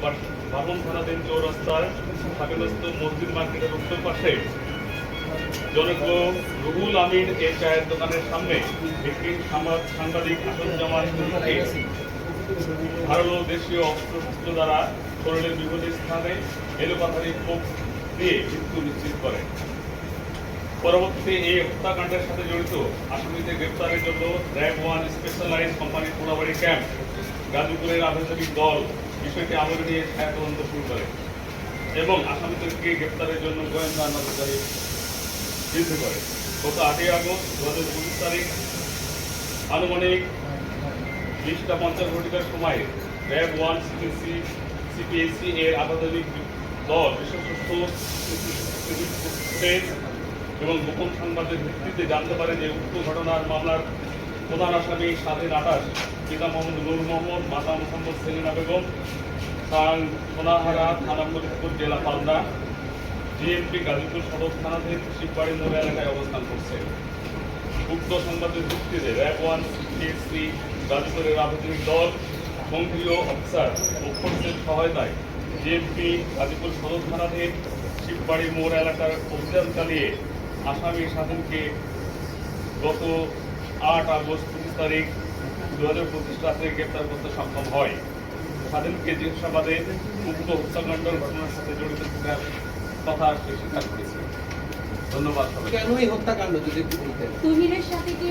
বামন থানাধীন চৌরাস্তার থাকেনস্থ মসজিদ মার্কেটের উত্তর পাশে জনক রুহুল আমিন এই চায়ের দোকানের সামনে একটি সাংবাদ- সাংবাদিক আসাদুজ্জামান নুরুকে ধারালো দেশীয় অস্ত্রশস্ত্র দ্বারা শরীরের বিভিন্ন স্থানে এলোপাথারি কোপ দিয়ে মৃত্যু নিশ্চিত করে। পরবর্তীতে এই হত্যাকাণ্ডের সাথে জড়িত আসামিদের গ্রেপ্তারের জন্য র্যাব ওয়ান স্পেশালাইজ কোম্পানির পোড়াবাড়ি ক্যাম্প, গাজীপুরের আন্তর্জাতিক দল বিষয়টি আমলে নিয়ে ছায়া তদন্ত শুরু করে। এবং আসামিদেরকে গ্রেপ্তারের জন্য গোয়েন্দা নজরদারি বৃদ্ধি করে। গত আটই আগস্ট দু হাজার পঁচিশ তারিখ আনুমানিক বিশটা পঞ্চাশ ঘটিকার সময় র্যাব ওয়ান সিপিসি সিপিএসসি এর আপাতনিক দল ফুটেজ এবং গোপন সংবাদের ভিত্তিতে জানতে পারে যে উক্ত ঘটনার মামলার প্রধান আসামি স্বাধীন আঠাশ পিতা মোহাম্মদ নূর মোহাম্মদ, মাতা মোহাম্মদ সেলিনা বেগম খান সোনাহারা থানা ফরিদপুর জেলা পাবনা, ডিএমপি গাজীপুর সদর থানাধীন শিববাড়ি মোড় এলাকায় অবস্থান করছে। উক্ত সংবাদের ভিত্তিতে র্যাব ওয়ান সিএসসি গাজীপুরের রাজনৈতিক দল সক্রিয় অফিসার ও ফোর্সের সহায়তায় জিএমপি গাজীপুর সদর থানাধীন শিববাড়ি মোড় এলাকার অভিযান চালিয়ে আসামি স্বাধীনকে গত আট আগস্ট পঁচিশ তারিখ দু হাজার পঁচিশ রাতে গ্রেপ্তার করতে সক্ষম হয়। স্বাধীনকে জিজ্ঞাসাবাদে উক্ত হত্যাকাণ্ডের ঘটনার সাথে জড়িত থাকার কথা সে স্বীকার করেছে। ধন্যবাদ কেন এই হত্যাকাণ্ড যদি একটু বলতেন? তুহিনের সাথে কি